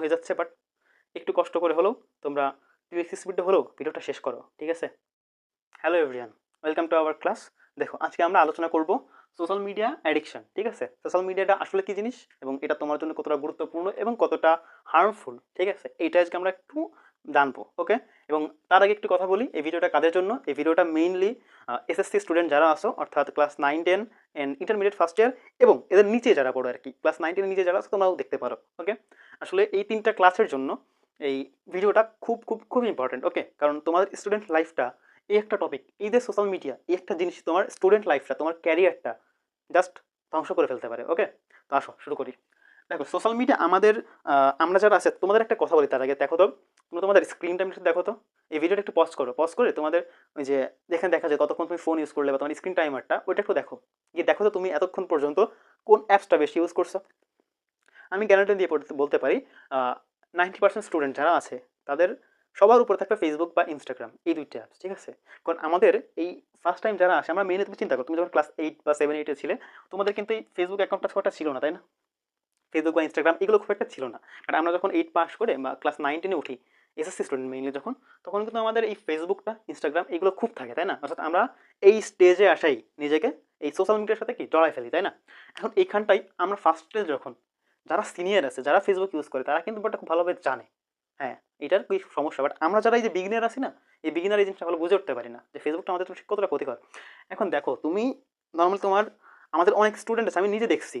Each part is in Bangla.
হয়ে যাচ্ছে বাট একটু কষ্ট করে হলেও তোমরা টু স্পিডে হলেও ভিডিওটা শেষ করো, ঠিক আছে? Hello everyone welcome to our class দেখো, আজকে আমরা আলোচনা করব সোশ্যাল মিডিয়া অ্যাডিকশন ঠিক আছে? সোশ্যাল মিডিয়াটা আসলে কী জিনিস এবং এটা তোমার জন্য কতটা গুরুত্বপূর্ণ এবং কতটা হার্মফুল ঠিক আছে? এইটা আজকে আমরা একটু জানব ওকে এবং তার আগে একটু কথা বলি এই ভিডিওটা কাদের জন্য? এই ভিডিওটা মেইনলি এসএসসি স্টুডেন্ট যারা আসো অর্থাৎ class nine ten and intermediate first year এবং এদের নিচে যারা পড়ো আর কি ক্লাস নাইন টেনের নিচে যারা আসো তোমরাও দেখতে পারো ওকে আসলে এই তিনটা ক্লাসের জন্য এই ভিডিওটা খুব খুব খুব ইম্পর্টেন্ট ওকে কারণ তোমাদের স্টুডেন্ট লাইফটা এই একটা টপিক এই যে সোশ্যাল মিডিয়া এই একটা জিনিস তোমার স্টুডেন্ট লাইফটা তোমার ক্যারিয়ারটা জাস্ট ধ্বংস করে ফেলতে পারে ওকে তো আসো, শুরু করি। দেখো সোশ্যাল মিডিয়া আমাদের আমরা যারা আছে, তোমাদের একটা কথা বলি তার আগে। দেখো তো তুমি তোমাদের স্ক্রিন টাইম দেখো তো। এই ভিডিওটা একটু পজ করো। পজ করে তোমাদের ওই যে যেখানে দেখা যায়, কতক্ষণ তুমি ফোন ইউজ করলে বা তোমার স্ক্রিন টাইমারটা ওইটা একটু দেখো। গিয়ে দেখো তো তুমি এতক্ষণ পর্যন্ত কোন অ্যাপসটা বেশি ইউজ করছ। আমি গ্যারান্টি দিয়ে বলতে পারি নাইনটি পার্সেন্ট স্টুডেন্ট যারা আছে, তাদের সবার উপরে থাকবে ফেসবুক বা ইনস্টাগ্রাম এই দুইটা অ্যাপস ঠিক আছে? কারণ আমাদের এই ফার্স্ট টাইম যারা আসে, আমরা মেনে তুমি চিন্তা করো, তুমি যখন ক্লাস এইট বা সেভেন এইটে ছিলে, তোমাদের কিন্তু এই ফেসবুক অ্যাকাউন্টটা একটা ছিল না, তাই না? ফেসবুক বা ইনস্টাগ্রাম এগুলো খুব একটা ছিল না। কারণ আমরা যখন এইট পাস করে বা ক্লাস নাইন টেনে উঠি এসএসসি স্টুডেন্ট মেইনলি যখন, তখন কিন্তু আমাদের এই ফেসবুকটা ইনস্টাগ্রাম এগুলো খুব থাকে, তাই না? অর্থাৎ আমরা এই স্টেজে আসাই নিজেকে, এই সোশ্যাল মিডিয়ার সাথে কি জড়াই ফেলি, তাই না? এখন এইখানটাই আমরা ফার্স্ট যখন, যারা সিনিয়র আছে, যারা ফেসবুক ইউজ করে, তারা কিন্তু ব্যাপারটা খুব ভালোভাবে জানে। হ্যাঁ এটার কি সমস্যা? বাট আমরা যারা এই যে বিগিনার আছি না, এই বিগিনার এই জিনিসটা ভালো বুঝে উঠতে পারি না যে ফেসবুকটা আমাদের কতটা ক্ষতিকর। এখন দেখো, তুমি নর্মাল তোমার, আমাদের অনেক স্টুডেন্ট আছে, আমি নিজে দেখছি।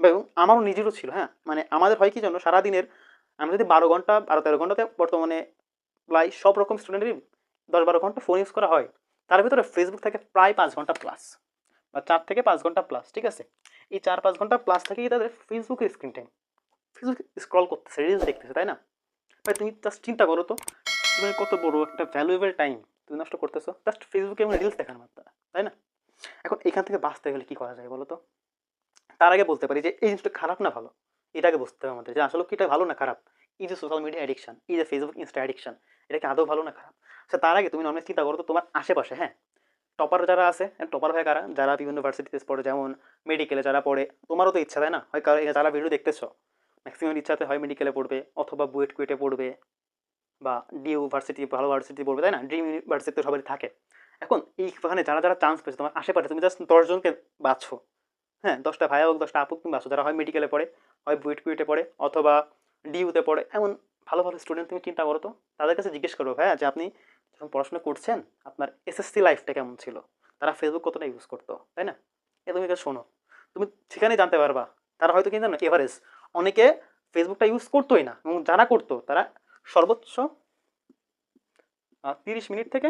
এবং আমারও নিজেরও ছিল হ্যাঁ? মানে আমাদের হয় কি জন্য সারাদিনের আমরা যদি বারো ঘণ্টা, বারো তেরো ঘন্টাতে বর্তমানে প্রায় সব রকম স্টুডেন্টেরই দশ বারো ঘণ্টা ফোন ইউজ করা হয়। তার ভিতরে ফেসবুক থেকে প্রায় পাঁচ ঘণ্টা প্লাস বা চার থেকে পাঁচ ঘণ্টা প্লাস ঠিক আছে? এই চার পাঁচ ঘণ্টা প্লাস থেকেই তাদের ফেসবুকের স্ক্রিন টাইম ফেসবুক স্ক্রল করতেছে রিলস দেখতেছে, তাই না? ভাই, তুমি জাস্ট চিন্তা করো তো, তুমি কত বড় একটা ভ্যালুয়েবল টাইম তুমি নষ্ট করতেছো। জাস্ট ফেসবুকে এবং রিলস দেখার মাত্রা, তাই না? এখন এখান থেকে বাঁচতে গেলে কী করা যায় বলো তো? তার আগে বলতে পারি যে এই জিনিসটা খারাপ না ভালো? এটাকে বুঝতে হবে আমাদের যে আসলে কি এটা ভালো না খারাপ? এই যে সোশ্যাল মিডিয়া অ্যাডিকশন এই যে ফেসবুক ইনস্টা অ্যাডিকশন এটা কি আদৌ ভালো না খারাপ? আচ্ছা তার আগে তুমি নর্মালি চিন্তা করো তো তোমার আশেপাশে হ্যাঁ? টপার যারা আছে টপার হয় কারা? যারা বিভিন্ন ভার্সিটিতে পড়ে, যেমন মেডিকেলে যারা পড়ে, তোমারও তো ইচ্ছা, তাই না? হয় কারও যারা ভিডিও দেখতেছো ম্যাক্সিমাম ইচ্ছাতে হয় মেডিকেলে পড়বে, অথবা বুয়েট কুয়েটে পড়বে, বা ডিউ ভার্সিটি ভালো ভার্সিটি পড়বে, তাই না? ড্রিম ইউনিভার্সিটি তো সবারই থাকে। এখন এইখানে যারা যারা চান্স পেয়েছে, তোমার আশেপাশে, তুমি জাস্ট দশজনকে বাছো হ্যাঁ দশটা ভাইয়া হোক, দশটা আপু তুমি বাছো যারা হয় মেডিকেলে পড়ে, হয় বুয়েট কুয়েটে পড়ে, অথবা ডিউতে পড়ে, এমন ভালো ভালো স্টুডেন্ট তুমি চিন্তা করো তো, তাদের কাছে জিজ্ঞেস করো ভাইয়া, যে আপনি যখন পড়াশোনা করছেন, আপনার এসএসসি লাইফটা কেমন ছিল? তারা ফেসবুক কতটা ইউজ করতো, তাই না? এ তুমি শোনো, তুমি সেখানেই জানতে পারবা, তারা হয়তো কিন্তু না এভারেজ অনেকে ফেসবুকটা ইউজ করতোই না, এবং যারা করতো, তারা সর্বোচ্চ তিরিশ মিনিট থেকে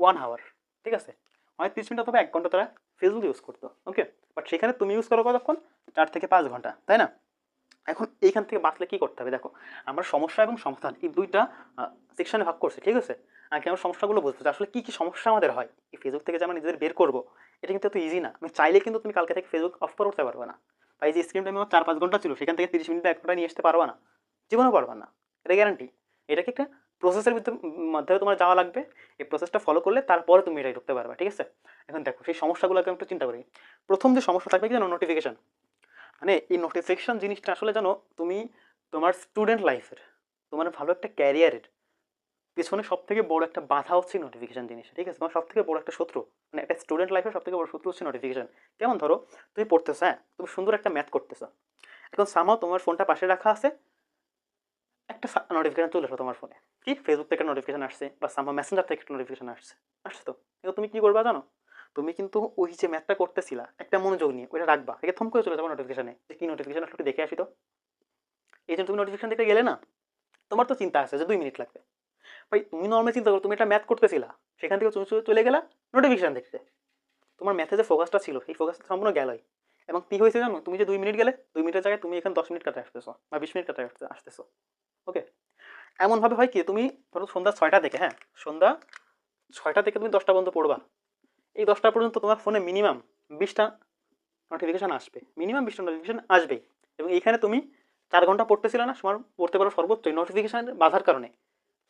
ওয়ান আওয়ার ঠিক আছে? অনেক তিরিশ মিনিট অথবা এক ঘণ্টা তারা ফেসবুক ইউজ করতো ওকে বাট সেখানে তুমি ইউজ করো কতক্ষণ? চার থেকে পাঁচ ঘণ্টা, তাই না? এখন এইখান থেকে বাঁচলে কী করতে হবে? দেখো, আমরা সমস্যা এবং সমাধান এই দুইটা সেকশনে ভাগ করছি, ঠিক আছে? আগে আমার সমস্যাগুলো বুঝব যে আসলে কী কী সমস্যা আমাদের হয়? এই ফেসবুক থেকে যে আমরা নিজেদের বের করব, এটা কিন্তু এত ইজি না। আমি চাইলে কিন্তু তুমি কালকে থেকে ফেসবুক অফ করে উঠতে পারবে না। বা এই যে স্ক্রিন টাইম চার পাঁচ ঘণ্টা ছিল, সেখান থেকে তিরিশ মিনিট এক ঘণ্টা নিয়ে আসতে পারবা না। জীবনেও পারবা না, এটা গ্যারান্টি এটাকে একটা প্রসেসের মাধ্যমে তোমার যাওয়া লাগবে। এই প্রসেসটা ফলো করলে তারপরে তুমি এটাই ঢুকতে পারবে, ঠিক আছে? এখন দেখো, সেই সমস্যাগুলোকে একটু চিন্তা করি। প্রথম যে সমস্যা থাকবে কি জানো? নোটিফিকেশন মানে এই নোটিফিকেশন জিনিসটা আসলে জানো, তুমি তোমার স্টুডেন্ট লাইফের তোমার ভালো একটা ক্যারিয়ারের পিছনে সব থেকে বড় একটা বাধা হচ্ছে নোটিফিকেশন জিনিস, ঠিক আছে? তোমার সব থেকে বড় একটা শত্রু মানে একটা স্টুডেন্ট লাইফের সব থেকে বড় শত্রু হচ্ছে নোটিফিকেশন কেমন ধরো? তুমি পড়তেছো হ্যাঁ? তুমি সুন্দর একটা ম্যাথ করতেছো। এখন সামাও তোমার ফোনটা পাশে রাখা আছে একটা নোটিফিকেশন চলে আসলো তোমার ফোনে কি? ফেসবুক থেকে নোটিফিকেশন আসছে বা সামা মেসেঞ্জার থেকে একটা নোটিফিকেশন আসছে। আসছে তো? কিন্তু তুমি কি করবা জানো? তুমি কিন্তু ওই যে ম্যাথটা করতেছিলা, একটা মনোযোগ নিয়ে, ওইটা রাখবা। একে থম করে চলে যাব নোটিফিকেশনে যে কী নোটিফিকেশন আসলে একটু দেখে আসি তো। এই জন্য তুমি নোটিফিকেশন দেখতে গেলে না, তোমার তো চিন্তা আছে যে দুই মিনিট লাগবে। ভাই, তুমি নর্মাল চিন্তা করো, তুমি একটা ম্যাথ করতেছিলা, সেখান থেকে তুমি চলে গেলা নোটিফিকেশন দেখতে। তোমার ম্যাথে যে ফোকাসটা ছিল সেই ফোকাসটা সম্পূর্ণ গেলই। এবং কী হয়েছে জানো? তুমি যে দুই মিনিট গেলে, দুই মিনিটের জায়গায় তুমি এখানে দশ মিনিট কাটায় আসতেছো বা বিশ মিনিট কাটায় আসতে আসতেছো। ওকে এমনভাবে হয় কি, তুমি ধরো সন্ধ্যা ছয়টা থেকে হ্যাঁ? সন্ধ্যা ছয়টা থেকে তুমি দশটা পর্যন্ত পড়বা। এই দশটা পর্যন্ত তোমার ফোনে মিনিমাম বিশটা নোটিফিকেশান আসবে। মিনিমাম বিশটা নোটিফিকেশান আসবেই। এবং এইখানে তুমি চার ঘণ্টা পড়তেছিলে না, তোমার পড়তে পারো সর্বোচ্চ নোটিফিকেশান বাধার কারণে।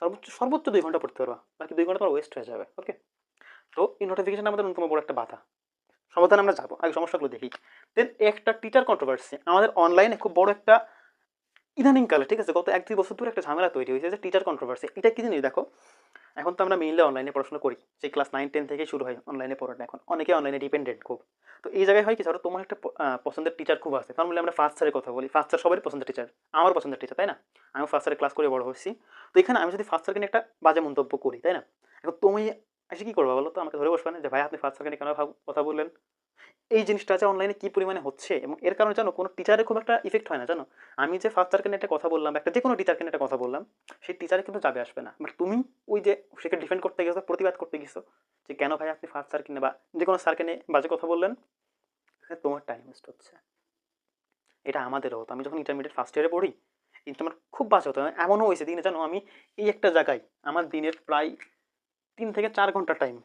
সর্বোচ্চ সর্বোচ্চ দুই ঘণ্টা পড়তে পারবা, বাকি দুই ঘণ্টা তোমার ওয়েস্ট হয়ে যাবে ওকে তো এই নোটিফিকেশান আমাদের অন্যতম বড় একটা বাধা। সমাধান আমরা যাব, আগে সমস্যাগুলো দেখি। দেন একটা টিচার কন্ট্রোভার্সি আমাদের অনলাইনে খুব বড় একটা ইদানিংকালে ঠিক আছে? গত এক, দুই বছর ধরে একটা ঝামেলা তৈরি হয়েছে যে টিচার কন্ট্রোভার্সি এটা কি জিনিস? দেখো, এখন তো আমরা মেইনলি অনলাইনে পড়াশোনা করি। সেই ক্লাস নাইন টেন থেকে শুরু হয় অনলাইনে পড়াটা এখন। অনেকে অনলাইনে ডিপেন্ডেন্ট খুব। তো এই জায়গায় হয় কি ধরো তোমার একটা পছন্দের টিচার খুব আছে। নর্মালি আমরা ফার্স্ট স্যারের কথা বলি। ফার্স্ট স্যার সবারই পছন্দের টিচার আমার পছন্দের টিচার তাই না? আমি ফার্স্ট স্যারের ক্লাস করে বড় হয়েছি। তো এখানে আমি যদি ফার্স্ট স্যারকে একটা বাজে মন্তব্য করি, তাই না? এখন তুমি এসে কি করবা বলো তো? আমাকে ধরে বসবে না যে, ভাই, আপনি ফার্স্ট স্যারকে কেন কথা বললেন? এই জিনিসটা আছে অনলাইনে কি পরিমাণে হচ্ছে এবং এর কারণে জানো কোনো টিচারের খুব একটা ইফেক্ট হয় না, জানো? আমি যে ফার্স্ট নিয়ে একটা কথা বললাম একটা যে কোনো টিচারকে একটা কথা বললাম, সেই টিচারে কিন্তু যাবে, আসবে না। বাট তুমি ওই যে সেকে ডিফেন্ড করতে গেছো, প্রতিবাদ করতে গেছো যে কেন ভাই আপনি ফার্স্ট স্যারকে বা যে কোনো স্যারকে নিয়ে বাজে কথা বললেন এখানে তোমার টাইম ওয়েস্ট হচ্ছে। এটা আমাদেরও হতো। আমি যখন ইন্টারমিডিয়েট ফার্স্ট ইয়ারে পড়ি কিন্তু আমার খুব বাজে হতো। এমনও হয়েছে দিনে, জানো, আমি এই একটা জায়গায় আমার দিনের প্রায় তিন থেকে চার ঘণ্টা টাইম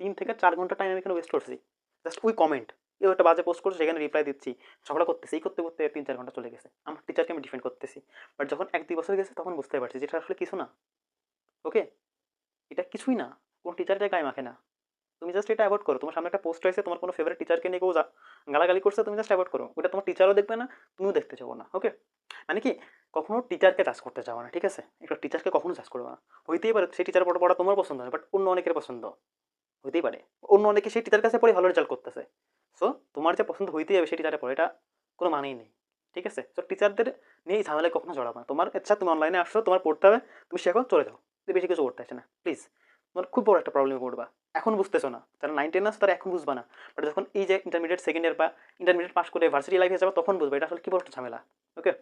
তিন থেকে চার ঘণ্টা টাইম আমি এখানে ওয়েস্ট করছি। জাস্ট উই কমেন্ট কেউ একটা বাজে পোস্ট করছে, সেখানে রিপ্লাই দিচ্ছি। ঝগড়া করতেছি, এই করতে করতে তিন চার ঘণ্টা চলে গেছে। আমার টিচারকে আমি ডিফেন্ড করতেছি। বাট যখন এক দুই বছর গেছে, তখন বুঝতে পারছি যেটা আসলে কিছু না। ওকে এটা কিছুই না। কোনো টিচারটা গায়ে মাখে না। তুমি জাস্ট এটা অ্যাভয়েড করো। তোমার সামনে একটা পোস্ট হয়েছে তোমার কোনো ফেভারিট টিচারকে নিয়ে কেউ গালাগালি করছে, তুমি জাস্ট অ্যাভয়েড করো। ওটা তোমার টিচারও দেখবে না, তুমিও দেখতে যাব না। ওকে মানে কি? কখনো টিচারকে চাষ করতে চাও না, ঠিক আছে? একটা টিচারকে কখনো চাষ করব না। হইতেই পারে, সেই টিচার পড়া পড়া তোমার পছন্দ হয় বাট অন্য অনেকের পছন্দ। হইতেই পারে। অন্য অনেকে সেই টিচার কাছে পড়ে ভালো রেজাল্ট করতেছে। সো তোমার যে পছন্দ হইতেই হবে সেই টিচারে পড়ে, এটা কোনো মানেই নেই। ঠিক আছে? তো টিচারদের নিয়ে এই ঝামেলায় কখনো জড়াবো না। তোমার ইচ্ছা, তুমি অনলাইনে আসছো তোমার পড়তে হবে, তুমি শেখো, চলে যাও। বেশি কিছু করতে আসে না। প্লিজ তোমার খুব বড় একটা প্রবলেমে পড়বা। এখন বুঝতেছো না। যারা নাইন টেন আছে, তারা এখন বুঝবা না। বাট যখন এই যে ইন্টারমিডিয়েট সেকেন্ড ইয়ার বা ইন্টারমিডিয়েট পাস করে ভার্সিটি লাইফে যাবে, তখন বুঝবে এটা আসলে কি বড় একটা ঝামেলা। ওকে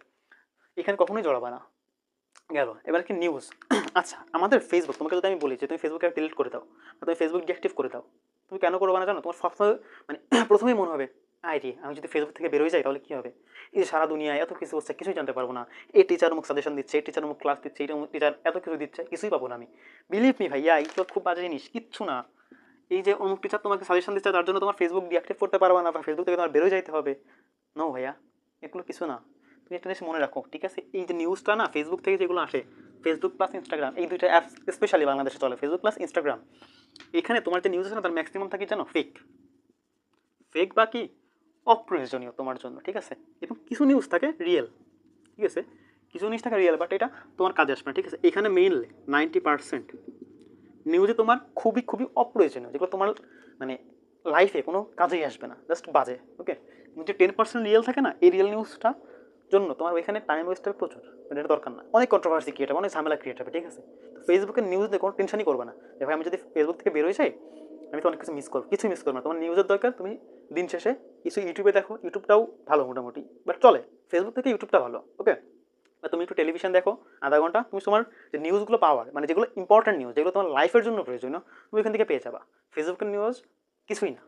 এখানে কখনোই জড়াবা না। গেল। এবার কি নিউজ আচ্ছা আমাদের ফেসবুক তোমাকে যদি আমি বলি যে তুমি ফেসবুকে ডিলিট করে দাও, বা তুমি ফেসবুক ডিঅ্যাক্টিভ করে দাও, তুমি কেন করবে না জানো? তোমার সবসময় মানে প্রথমেই মনে হবে আইডি আমি যদি ফেসবুক থেকে বেরোয় যাই তাহলে কী হবে? এই যে সারা দুনিয়ায় এত কিছু হচ্ছে, কিছুই জানতে পারব না। এই টিচার মুখ সাজেশন দিচ্ছে এই টিচার মুখ ক্লাস দিচ্ছে এই টিচার এত কিছু দিচ্ছে, কিছুই পাবো না আমি। বিলিভ মি ভাইয়া এইগুলো খুব বাজে জিনিস, কিচ্ছু না। এই যে অমুক টিচার তোমাকে সাজেশন দিচ্ছে, তার জন্য তোমার ফেসবুক ডিঅ্যাক্টিভ করতে পারবে না, বা ফেসবুক থেকে তোমার বেরোয় যাইতে হবে। নো ভাইয়া, এগুলো কিছু না। তুমি একটা জিনিস মনে রাখো, ঠিক আছে? এই যে নিউজটা না ফেসবুক থেকে যেগুলো আসে ফেসবুক প্লাস ইনস্টাগ্রাম এই দুইটা অ্যাপস স্পেশালি বাংলাদেশে চলে ফেসবুক প্লাস ইনস্টাগ্রাম এখানে তোমার যে নিউজ আছে না, তার ম্যাক্সিমাম থাকে জানো? ফেক ফেক বা কি? অপ্রয়োজনীয় তোমার জন্য, ঠিক আছে? এবং কিছু নিউজ থাকে রিয়েল ঠিক আছে? কিছু নিউজ থাকে রিয়েল বাট এটা তোমার কাজে আসবে না, ঠিক আছে? এখানে মেইনলি নাইনটি পার্সেন্ট নিউজে তোমার খুবই খুবই অপ্রয়োজনীয়, যেগুলো তোমার মানে লাইফে কোনো কাজেই আসবে না জাস্ট বাজে ওকে যে টেন পার্সেন্ট রিয়েল থাকে না, এই রিয়েল নিউজটা জন্য তোমার ওইখানে টাইম ওয়েস্ট হবে প্রচুর। মানে এটা দরকার না। অনেক কন্ট্রোভার্সি ক্রিয়েট হবে, অনেক ঝামেলা ক্রিয়েট হবে, ঠিক আছে? তো ফেসবুকের নিউজ নিয়ে কোনো টেনশনই করবে না। যে ভাই আমি যদি ফেসবুক থেকে বেরোয় যাই আমি তো অনেক কিছু মিস করব, কিছুই মিস করব না। তোমার নিউজের দরকার, তুমি দিন শেষে কিছু ইউটিউবে দেখো ইউটিউবটাও ভালো মোটামুটি। বাট চলে ফেসবুক থেকে ইউটিউবটা ভালো ওকে বা তুমি একটু টেলিভিশন দেখো, আধা ঘণ্টা, তুমি তোমার যে নিউজগুলো পাওয়ার মানে যেগুলো ইম্পর্টেন্ট নিউজ যেগুলো তোমার লাইফের জন্য প্রয়োজনীয়, তুমি এখান থেকে পেয়ে যাবা। ফেসবুকের নিউজ কিছুই না।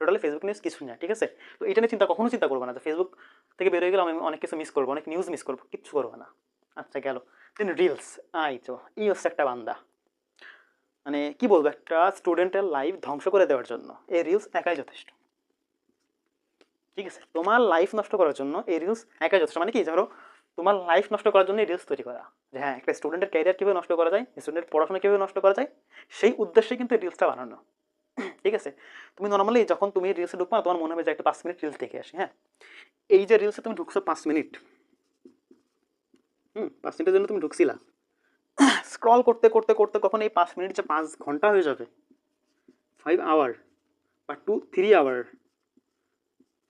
টোটালি ফেসবুক নিউজ কিছুই না, ঠিক আছে? তো এটা নিয়ে চিন্তা কখনো চিন্তা করব না যে ফেসবুক থেকে বেরোয় গেলে আমি অনেক কিছু মিস করব, অনেক নিউজ মিস করব, কিচ্ছু করব না। আচ্ছা গেল। দেন রিলস আই তো, এই হচ্ছে একটা বান্দা। মানে কি বলব, একটা স্টুডেন্টের লাইফ ধ্বংস করে দেওয়ার জন্য, এই রিলস একাই যথেষ্ট। ঠিক আছে? তোমার লাইফ নষ্ট করার জন্য এই রিলস একাই যথেষ্ট। মানে কি, ধরো, তোমার লাইফ নষ্ট করার জন্য এই রিলস তৈরি করা। যে হ্যাঁ একটা স্টুডেন্টের ক্যারিয়ার কীভাবে নষ্ট করা যায় স্টুডেন্টের পড়াশোনা কীভাবে নষ্ট করা যায়, সেই উদ্দেশ্যে কিন্তু রিলসটা বানানো। ঠিক আছে? তুমি নর্মালি যখন তুমি রিলসে ঢুকবা, তোমার মনে হবে যে একটা পাঁচ মিনিট রিলস দেখে আসি হ্যাঁ? এই যে রিলসে তুমি ঢুকছো পাঁচ মিনিট হুম, পাঁচ মিনিটের জন্য তুমি ঢুকছিলা। স্ক্রল করতে করতে করতে কখন এই পাঁচ মিনিট যে পাঁচ ঘণ্টা হয়ে যাবে? ফাইভ আওয়ার বা টু থ্রি আওয়ার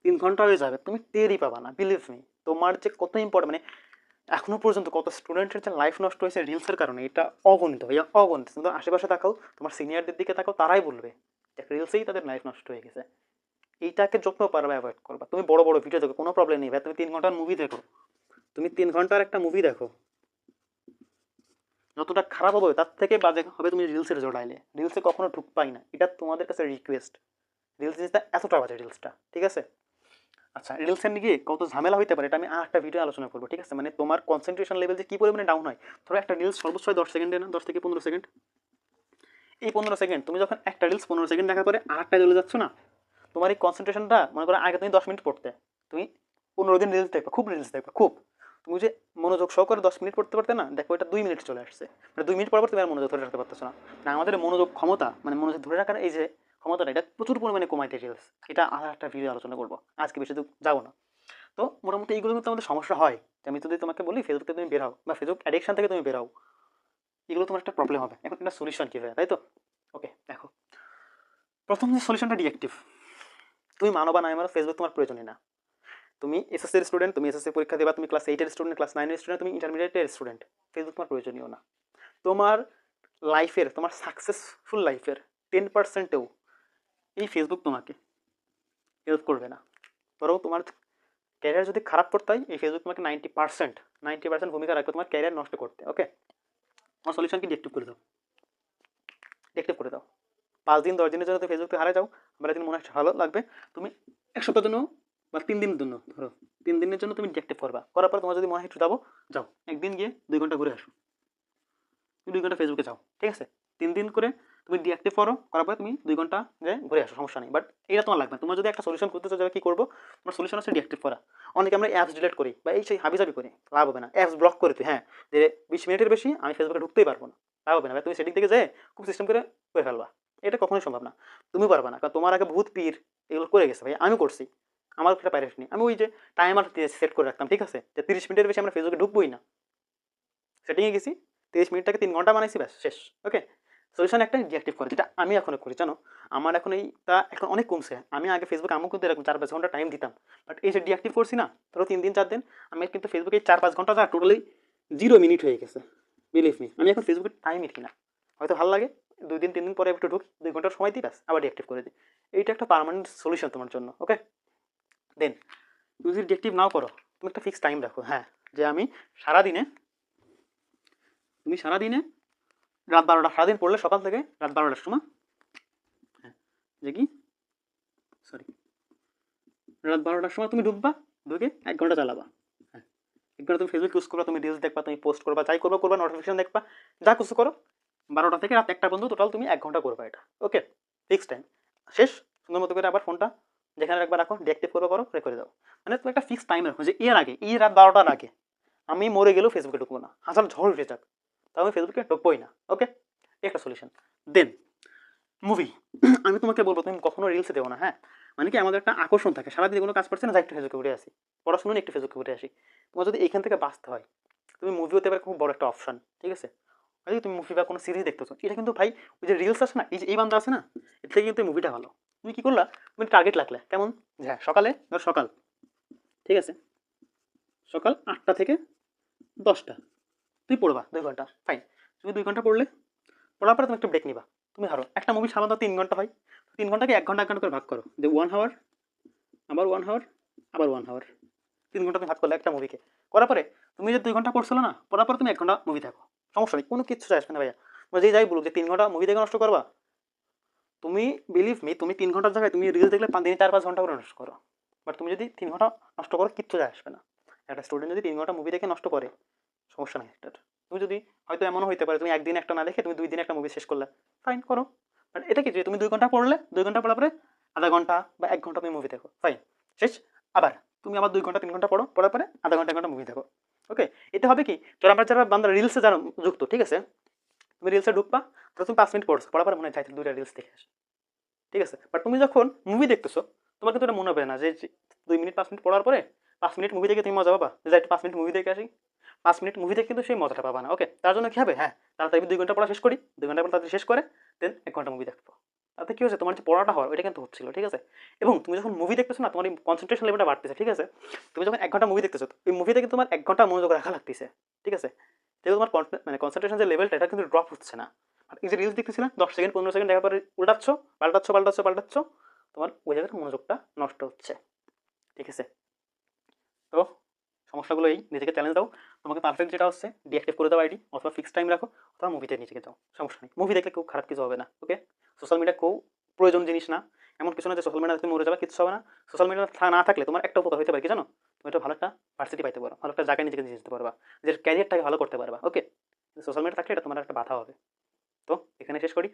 তিন ঘণ্টা হয়ে যাবে, তুমি টেরই পাবা না বিলিভ মি তোমার যে কত ইম্পর্টেন্ট মানে এখনও পর্যন্ত কত স্টুডেন্টের যে লাইফ নষ্ট হয়েছে রিলসের কারণে, এটা অগণিত অগণিত। আশেপাশে তাকাও, তোমার সিনিয়রদের দিকে তাকাও, তারাই বলবে। রিলসেই তাদের লাইফ নষ্ট হয়ে গেছে। এইটাকে যত পারবে অ্যাভয়েড করবা। তুমি বড় বড় ভিডিও দেখো, কোনো প্রবলেম নেই। ভাই, তুমি তিন ঘণ্টার মুভি দেখো। তুমি তিন ঘণ্টার একটা মুভি দেখো। যতটা খারাপ হবে, তার থেকে বাজে হবে তুমি রিলসের জোড়াইলে। রিলসে কখনো ঢুক পাই না। এটা তোমাদের কাছে রিকোয়েস্ট রিলস জিনিসটা এতটা বাজে রিলসটা ঠিক আছে? আচ্ছা রিলসের নিয়ে কত ঝামেলা হইতে পারে, এটা আমি আর একটা ভিডিও আলোচনা করব, ঠিক আছে? মানে তোমার কনসেন্ট্রেশন লেভেল যে কী পরিমাণে ডাউন হয়? ধরো একটা রিলস সর্বোচ্চ দশ সেকেন্ডে না? দশ থেকে পনেরো সেকেন্ড এই পনেরো সেকেন্ড। তুমি যখন একটা রিলস পনেরো সেকেন্ড দেখার পরে আর একটা চলে যাচ্ছ না, তোমার এই কনসেন্ট্রেশনটা মনে করো আগে তুমি দশ মিনিট পড়তে। তুমি পনেরো দিন রিলস দেখবে, খুব রিলস দেখবে, খুব। তুমি যে মনোযোগ সহকারে দশ মিনিট পড়তে পারতে না, দেখো এটা দুই মিনিট চলে আসছে। মানে দুই মিনিট পর তুমি আর মনোযোগ ধরে রাখতে পারতেছো না। না আমাদের মনোযোগ ক্ষমতা মানে মনোযোগ ধরে রাখার এই যে ক্ষমতাটা, এটা প্রচুর পরিমাণে কমাইতে রিলস এটা আর একটা ভিডিও আলোচনা করব। আজকে বেশি দূর যাব না। তো মোটামুটি এইগুলো কিন্তু আমাদের সমস্যা হয়। আমি যদি তোমাকে বলি ফেসবুক থেকে তুমি বেরাও বা ফেসবুক অ্যাডিকশন থেকে তুমি বেরাও এগুলো তোমার একটা প্রবলেম হবে। এখন একটা সলিউশন কী হয় তাই তো? ওকে দেখো। প্রথম যে সলিউশনটা ডিএক্টিভ তুমি মানো বা নাই ফেসবুক তোমার প্রয়োজনই না। তুমি এসএসসির স্টুডেন্ট তুমি এসএসসি পরীক্ষা দেবা, তুমি ক্লাস এইটের স্টুডেন্ট ক্লাস নাইনের স্টুডেন্ট তুমি ইন্টারমিডিয়েটের স্টুডেন্ট ফেসবুক তোমার প্রয়োজনীয় না। তোমার লাইফের তোমার সাকসেসফুল লাইফের টেন পার্সেন্টেও এই ফেসবুক তোমাকে হেল্প করবে না। বরং তোমার ক্যারিয়ার যদি খারাপ করতে হয়, এই ফেসবুক তোমাকে নাইনটি পার্সেন্ট নাইনটি পার্সেন্ট ভূমিকা রাখবে তোমার ক্যারিয়ার নষ্ট করতে ওকে আমার সলিউশন কি? ডিএক্টিভ করে দাও। ডিএক্টিভ করে দাও। পাঁচ দিন, দশ দিনের জন্য তুমি ফেসবুক হারে যাও। আমার একদিন মনে হয় ভালো লাগবে। তুমি এক সপ্তাহের জন্য বা তিন দিনের জন্য, ধরো, তিন দিনের জন্য তুমি ডিএক্টিভ করবা। করার পর তোমার যদি মনে হয় একটু যাব, যাও। একদিন গিয়ে দুই ঘণ্টা ঘুরে আসো। তুমি দুই ঘণ্টা ফেসবুকে যাও। ঠিক আছে? তিন দিন করে তুমি ডিঅ্যাক্টিভ করো। করার পরে তুমি দুই ঘণ্টা যে ঘুরে আসো, সমস্যা নেই। বাট এটা তোমার লাগবে তোমার যদি একটা সলিউশন করতে চাও কী করব, তোমার সলিউশন হচ্ছে ডিঅ্যাক্টিভ করা। অনেকে আমরা অ্যাপস ডিলিট করি বা এই সেই হাবিজাবি করি, লাভ হবে না। অ্যাপস ব্লক করে তুই হ্যাঁ যে বিশ মিনিটের বেশি আমি ফেসবুকে ঢুকতেই পারব না, লাভ হবে না। তুমি সেটিং থেকে যেয়ে খুব সিস্টেম করে করে ফেলবা, এটা কখনোই সম্ভব না। তুমি পারবা না, কারণ তোমার আগে ভূত পীর এগুলো করে গেছে ভাই আমি করছি। আমার একটা প্যারেন্ট নেই। আমি ওই যে টাইমার সেট করে রাখতাম, ঠিক আছে? যে তিরিশ মিনিটের বেশি আমরা ফেসবুকে ঢুকবোই না। সেটিংয়ে গেছি, তিরিশ মিনিটটাকে তিন ঘণ্টা বানাইছি, ব্যাস, শেষ ওকে সলিউশন একটা ডিঅ্যাক্টিভ করে, যেটা আমি এখনও করি, জানো? আমার এখন এইটা এখন অনেক কমছে। আমি আগে ফেসবুকে আমি কিন্তু এরকম চার পাঁচ ঘণ্টা টাইম দিতাম। বাট এই যে ডিঅ্যাক্টিভ করছি না, ধরো তিন দিন, চার দিন, আমি কিন্তু ফেসবুকে চার পাঁচ ঘণ্টা যা টোটালি জিরো মিনিট হয়ে গেছে। বিলিভ মি আমি এখন ফেসবুকে টাইম দিই না। হয়তো ভালো লাগে, দুই দিন, তিন দিন পরে একটু ঢুকি, দুই ঘণ্টার সময় দিই ব্যাস, আবার ডিঅ্যাক্টিভ করে দিই। এইটা একটা পার্মানেন্ট সলিউশন তোমার জন্য ওকে দেন তুমি যদি ডিঅ্যাক্টিভ নাও করো, তুমি একটা ফিক্স টাইম রাখো হ্যাঁ। যে আমি সারাদিনে, তুমি সারাদিনে রাত বারোটা, সারাদিন পড়লে সকাল থেকে রাত বারোটার সময়। হ্যাঁ যে কি? সরি রাত বারোটার সময় তুমি ডুববা, ঢুকে এক ঘণ্টা চালাবা। হ্যাঁ এক ঘণ্টা তুমি ফেসবুক ইউজ করবা, তুমি রিলস দেখবা, তুমি পোস্ট করবা, যাই করবা করবা নোটিফিকেশন দেখবা, যা কিছু করো, বারোটা থেকে রাত একটা পর্যন্ত টোটাল তুমি এক ঘণ্টা করবা এটা। ওকে ফিক্স টাইম শেষ। সুন্দর মতো করে আবার ফোনটা যেখানে রাখবা, রাখো ডিঅ্যাক্টিভ করব, করো রে করে দাও। মানে তুমি একটা ফিক্স টাইম রাখো যে এর আগে, এই রাত বারোটার আগে আমি মরে গেলেও ফেসবুকে ঢুকবো না। হাজার ঝড় উঠে যাক। আমি ফেসবুকে ঢুকবোই না ওকে একটা সলিউশন দেন মুভি আমি তোমাকে বলব, তুমি কখনো রিলসে দেবো না হ্যাঁ? মানে কি আমাদের একটা আকর্ষণ থাকে, সারাদিন কোনো কাজ করছে না একটু ফেসবুকে ঘুরে আসি। পড়াশুনো নিয়ে একটু ফেসবুকে ঘুরে আসি। তোমার যদি এখান থেকে বাঁচতে হয়, তুমি মুভি হতে পারে খুব বড় একটা অপশন ঠিক আছে? হয়তো তুমি মুভি বা কোনো সিরিজ দেখতেছো, এটা কিন্তু ভাই, ওই যে রিলস আছে না, এই যে, এই বান্ধব আছে না, এর থেকে কিন্তু মুভিটা ভালো। তুমি কী করলা? তুমি টার্গেট লাগলে কেমন? হ্যাঁ সকালে ধর সকাল, ঠিক আছে? সকাল আটটা থেকে দশটা। তুই পড়বা দুই ঘণ্টা ফাইন তুমি দুই ঘণ্টা পড়লে, পড়ার পরে তুমি একটু ব্রেক নিবা, তুমি হারো। একটা মুভি সাধারণত তিন ঘণ্টা হয়। তিন ঘন্টাকে এক ঘণ্টা এক ঘণ্টা করে ভাগ করো। যে ওয়ান হাওয়ার আবার ওয়ান হাওয়ার আবার ওয়ান হাওয়ার তিন ঘণ্টা তুমি ভাগ করলে একটা মুভিকে করার পরে তুমি যে দুই ঘণ্টা পড়ছিল না, পড়ার পরে তুমি এক ঘণ্টা মুভি দেখো। সমস্যা নেই, কোনো কিচ্ছু আসবে না ভাইয়া। তোমার যেই যাই বলুক যে তিন ঘণ্টা মুভি দেখে নষ্ট করবা, তুমি বিলিভ মি তুমি তিন ঘণ্টার জায়গায় তুমি রিলস দেখলে পাঁচ দিনে চার পাঁচ ঘণ্টা করে নষ্ট করো। বাট তুমি যদি তিন ঘণ্টা নষ্ট করো, কিচ্ছু যায় আসবে না। একটা স্টুডেন্ট যদি তিন ঘণ্টা মুভি দেখে নষ্ট করে সমস্যা নেই একটা তুমি যদি হয়তো এমনও হইতে পারে, তুমি একদিন একটা না দেখে তুমি দুই দিন একটা মুভি শেষ করলে ফাইন করো। বাট এটা কি যে তুমি দুই ঘণ্টা পড়লে, দুই ঘণ্টা পড়ার পরে আধা ঘণ্টা বা এক ঘণ্টা তুমি মুভি দেখো ফাইন শেষ। আবার তুমি আবার দুই ঘণ্টা, তিন ঘণ্টা পড়ো, পড়ার পরে আধা ঘণ্টা ঘণ্টা মুভি দেখো। ওকে এটা হবে কি? যারা আমরা যারা বান্ধব রিলসে যারা যুক্ত, ঠিক আছে? তুমি রিলসে ঢুকবা প্রথম পাঁচ মিনিট পড়ছো, পড়ার পরে মনে হয় দুইটা রিলস দেখে আসে। ঠিক আছে? বাট তুমি যখন মুভি দেখতেছো, তোমার কিন্তু এটা মনে হবে না যে দুই মিনিট, পাঁচ মিনিট পড়ার পরে পাঁচ মিনিট মুভি দেখে তুমি মজা পাবা। যে একটু পাঁচ মিনিট মুভি দেখে আসি। পাঁচ মিনিট মুভিতে কিন্তু সেই মজাটা পাবা না। ওকে তার জন্য কী হবে? হ্যাঁ তাড়াতাড়ি দুই ঘণ্টা পড়া শেষ করি। দুই ঘণ্টা তাড়াতাড়ি শেষ করে দেন এক ঘণ্টা মুভি দেখব। তাতে কী হচ্ছে তোমার যে পড়াটা হয় ওইটা কিন্তু হচ্ছিল, ঠিক আছে? এবং তুমি যখন মুভি দেখতেছো না, তোমার কনসেন্ট্রেশন লেভেলটা বাড়তেছে, ঠিক আছে? তুমি যখন এক ঘণ্টা মুভি দেখতেছো, ওই মুভি থেকে তোমার এক ঘণ্টা মনোযোগ রাখা লাগতেছে, ঠিক আছে? যেহেতু তোমার মানে কনসেন্ট্রেশন যে লেভেলটা এটা কিন্তু ড্রপ হচ্ছে না। আর এই যে রিলস দেখতেছিলাম দশ সেকেন্ড পনেরো সেকেন্ড দেখার পরে উল্টাচ্ছ, পাল্টাচ্ছ পাল্টাচ্ছ পাল্টাচ্ছ, তোমার ওই জায়গাটা মনোযোগটা নষ্ট হচ্ছে, ঠিক আছে? তো সমস্যাগুলো এই, নিজেকে চ্যালেঞ্জ দাও। তোমাকে পারফেক্ট যেটা হচ্ছে ডিঅ্যাক্টিভ করে দাও আইডি অথবা ফিক্স টাইম রাখো, অথবা মুভিতে নিজেকে দাও সমস্যা নেই। মুভি দেখলে খুব খারাপ কিছু হবে না ওকে সোশ্যাল মিডিয়া খুব প্রয়োজন জিনিস না। এমন কিছু না যে সোশ্যাল মিডিয়া তুমি মরে যাবে কিছু হবে না। সোশ্যাল মিডিয়া না থাকলে তোমার একটা উপকার হতে পারে, কি জানো? তুমি একটা ভালো একটা ভার্সিটি পাইতে পারো, ভালো একটা জায়গায় নিজেকে নিয়ে যেতে পারবা যে ক্যারিয়ারটাকে ভালো করতে পারবা ওকে সোশ্যাল মিডিয়া থাকলে এটা তোমার একটা বাধা হবে। তো এখানে শেষ করি।